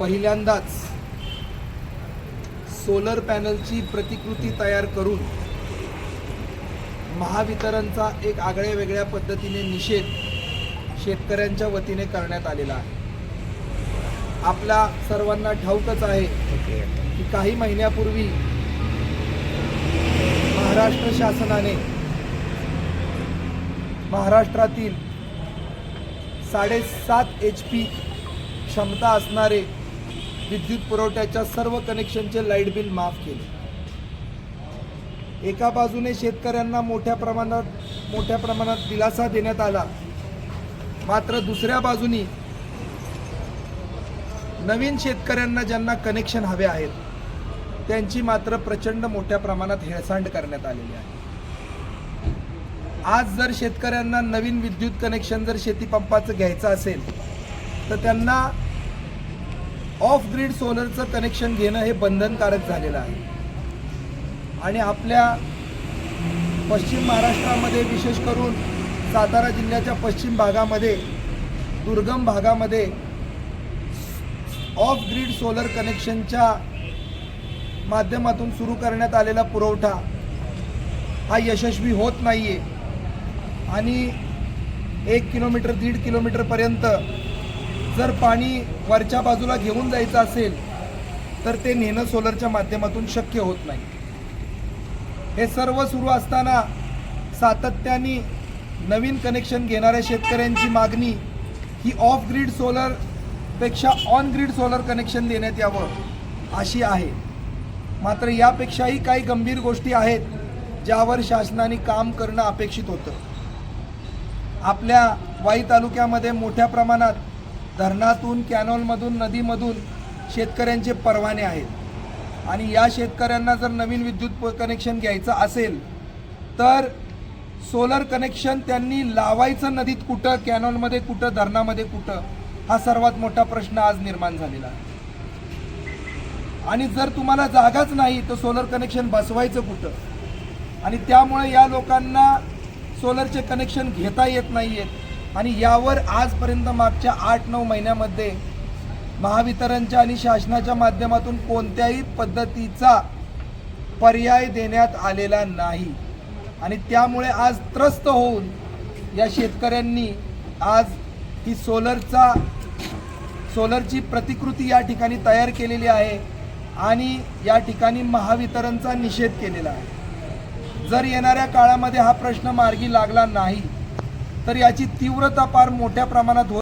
पहिल्यांदाच सोलर पॅनलची प्रतिकृती तयार करून महावितरणचा एक आगळ्या वेगळ्या पद्धतीने निषेध शेतकऱ्यांच्या वतीने करण्यात आलेला आहे. आपल्या सर्वांना ठाऊकच आहे की काही महिन्यापूर्वी महाराष्ट्र शासनाने महाराष्ट्रातील साडेसात एच पी क्षमता असणारे विद्युत पुरवठ्याच्या सर्व कनेक्शनचे लाइट बिल माफ केले. एका बाजूने शेतकऱ्यांना मोठ्या प्रमाणात मोठ्या प्रमाणात दिलासा देण्यात आला. मात्र दुसऱ्या बाजूनी नवीन शेतकऱ्यांना ज्यांना कनेक्शन हवे आहेत त्यांची मात्र प्रचंड मोठ्या प्रमाणात हेळसांड करण्यात आलेली आहे. आज जर शेतकऱ्यांना नवीन विद्युत कनेक्शन जर शेतीपंपाचं घ्यायचं असेल तर त्यांना ऑफ ग्रीड सोलरचं कनेक्शन घेणं हे बंधनकारक झालेलं आहे. आणि आपल्या पश्चिम महाराष्ट्रामध्ये विशेष करून सातारा जिल्ह्याच्या पश्चिम भागामध्ये दुर्गम भागामध्ये ऑफ ग्रीड सोलर कनेक्शनच्या माध्यमातून सुरू करण्यात आलेला पुरवठा हा यशस्वी होत नाही आहे आणि एक किलोमीटर दीड किलोमीटरपर्यंत जर पाणी वरच्या बाजूला घेऊन जायचं असेल तर ते नेणं सोलरच्या माध्यमातून शक्य होत नाही. हे सर्व सुरू असताना सातत्याने नवीन कनेक्शन घेणाऱ्या शेतकऱ्यांची मागणी ही ऑफ ग्रीड सोलरपेक्षा ऑन ग्रीड सोलर कनेक्शन देण्यात यावं अशी आहे. मात्र यापेक्षाही काही गंभीर गोष्टी आहेत ज्यावर शासनाने काम करणं अपेक्षित होतं. आपल्या वाई तालुक्यामध्ये मोठ्या प्रमाणात धरणातून कॅनॉलमधून नदीमधून शेतकऱ्यांचे परवाने आहेत. आणि या शेतकऱ्यांना जर नवीन विद्युत कनेक्शन घ्यायचं असेल तर सोलर कनेक्शन त्यांनी लावायचं नदीत कुठं कॅनॉलमध्ये कुठं धरणामध्ये कुठं हा सर्वात मोठा प्रश्न आज निर्माण झालेला आहे. आणि जर तुम्हाला जागाच नाही तर सोलर कनेक्शन बसवायचं कुठं? आणि त्यामुळे या लोकांना सोलरचे कनेक्शन घेता येत नाही आहेत आणि यावर आजपर्यंत मागच्या आठ नऊ महिन्यामध्ये महावितरणच्या आणि शासनाच्या माध्यमातून कोणत्याही पद्धतीचा पर्याय देण्यात आलेला नाही. आणि त्यामुळे आज त्रस्त होऊन या शेतकऱ्यांनी आज ही सोलरचा सोलरची प्रतिकृती या ठिकाणी तयार केलेली आहे आणि या ठिकाणी महावितरणचा निषेध केलेला आहे. जर येणाऱ्या काळामध्ये हा प्रश्न मार्गी लागला नाही तर याची तीव्रता फार मोठ्या प्रमाणात होत